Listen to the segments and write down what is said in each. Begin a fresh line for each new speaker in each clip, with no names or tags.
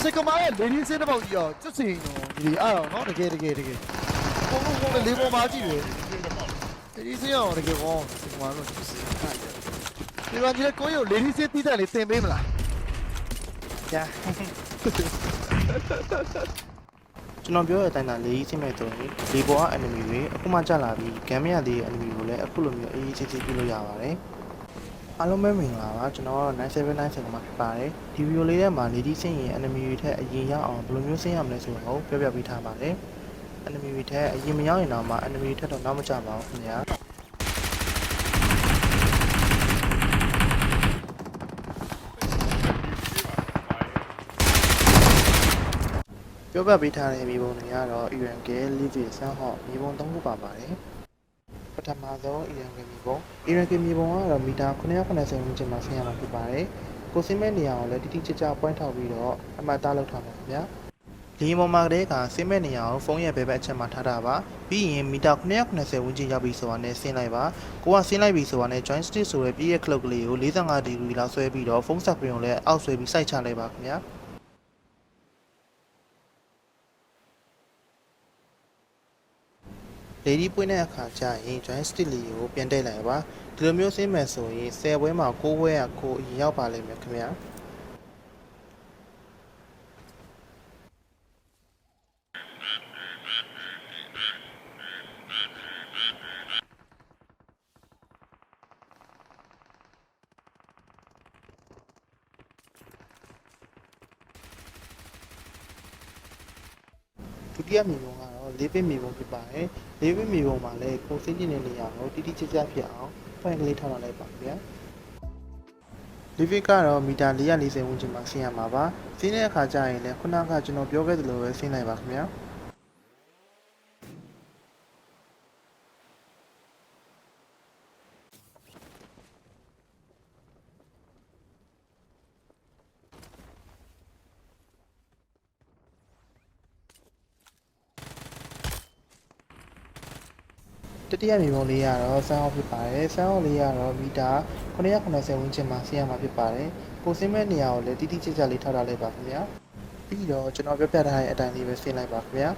စိတ်ကမားရဲ့လေဒီစင်းတစ်ပေါက်ကြီးရောကျွတ်စင်ရောဒီအဲ့တော့နော်တကယ်တကယ်တကယ်ဘုံဘုံလေးပေါ်မှာကြည့်တယ်လေဒီစင်းရောတကယ်ကောစိတ်ကမားလို့ကျွတ်စင်ဒီကကြီးကိုရောလေဒီစင်းပြီးတယ်လေတင်ပေးမလား
ကြာကျွန်တော်ပြောတဲ့အတိုင်းသာလေးကြီးစိမဲ့ဆိုရင်ဒီဘောက enemy တွေအခုမှကြာလာပြီးဂမ်မရသေးတဲ့ enemy ကိုလည်းအခုလိုမျိုးအေးအေးချမ်းချမ်းပြုလို့ရပါတယ် အားလုံးပဲမင်္ဂလာပါကျွန်တော်ကတော့9797မှာဖြစ်ပါတယ်ဒီဗီဒီယိုလေးထဲမှာလေးကြီးစင်းရင် enemy တွေထက်အရင်ရောက်အောင်ဘယ်လိုမျိုးစင်းရမလဲဆိုတော့ပြောပြပေးထားပါတယ် enemy တွေထက်အရင်မရောက်ရင်တော့မှ enemy တွေထက်တော့နောက်မကျပါဘူးခင်ဗျာပြောပြပေးထားတဲ့မြေပုံတွေကတော့ UNK, Live, Sunhawk မြေပုံ၃ခုပါပါတယ်ပ ထမဆုံး UNK မြေပုံ UNK မြေပုံကတော့မီတာ990ဝန်းကျင်မှာဆင်းရမှာဖြစ်ပါတယ်ကိုစင်းမဲ့နေရာကိုလည်းတိတိကျကျပွိုင်းထောက်ပြီးတော့အမှတ်သားလုပ်ထားပါခင်ဗျာဒီပေါ်မှာကတည်းကစင်းမဲ့နေရာကိုဖုန်းရဲ့ဘယ်ဘက်အချက်မှာထားတာပါပြီးရင်မီတာ990ဝန်းကျင်ရောက်ပြီဆိုတာနဲ့ဆင်းလိုက်ပါကိုကဆင်းလိုက်ပြီဆိုတာနဲ့ join stick ဆိုတဲ့ပြည့်ရဲ့ clock ကလေးကို45ဒီဂရီလောက်ဆွဲပြီးတော့ဖုန်း screen ကိုလည်းအောက်ဆွဲပြီးစိုက်ချလိုက်ပါခင်ဗျာ lady ပွင့်တဲ့အခါကျရင် join stick လေးကိုပြန်တိတ်လိုက်ပါဒီလိုမျိုးဆင်းမယ်ဆိုရင်10ဘွဲမှာ9ဘွဲကကိုအရင်ရောက်ပါလိမ့်မယ်ခင်ဗျာဒုတိယမြေပုံကတော့ လေးပင်မြေပုံဖြစ်ပါတယ်လေးပင်မြေပုံမှာလည်းကိုစင်းကျင်တဲ့နေရာကိုတိတိကျကျဖြစ်အောင်ဖွင့်ကလေးထောက်လာလိုက်ပါခင်ဗျာလီဗစ်ကတော့မီတာ440ဝန်းကျင်မှာဆင်းရမှာပါဆင်းတဲ့အခါကျရင်လည်းခုနကကျွန်တော်ပြောခဲ့သလိုပဲဆင်းနိုင်ပါခင်ဗျာ တတိယမြေပုံလေးကတော့ဆန်းအောင်ဖြစ်ပါတယ်ဆန်းအောင်လေးကတော့မီတာ990ဝန်းကျင်မှာဆင်းရမှာဖြစ်ပါတယ်ကိုစင်းမဲ့နေရာကိုလည်းတိတိကျကျလေးထောက်ထားလိုက်ပါခင်ဗျာပြီးတော့ကျွန်တော်ပြောပြထားတဲ့အတိုင်းလေးပဲဆင်းလိုက်ပါခင်ဗျာ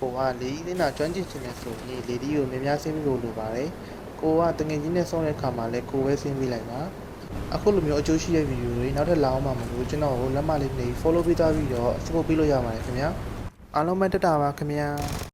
ကိုကလေဒီနာကျွမ်းကျင်ချင်တဲ့ဆိုရင်လေဒီကိုများများဆင်းပြီးလို့လိုပါတယ်ကိုကတငယ်ချင်းနဲ့ဆောင်းတဲ့ခါမှာလည်းကိုပဲဆင်းပြီးလိုက်ပါအခုလိုမျိုးအကျိုးရှိတဲ့ဗီဒီယိုတွေနောက်ထပ်လာအောင်မှာမလို့ကျွန်တော်ကိုလက်မလေးနဲ့ follow ပေးသွားပြီးတော့ support ပေးလို့ရပါတယ်ခင်ဗျာအားလုံးပဲတက်တာပါခင်ဗျာ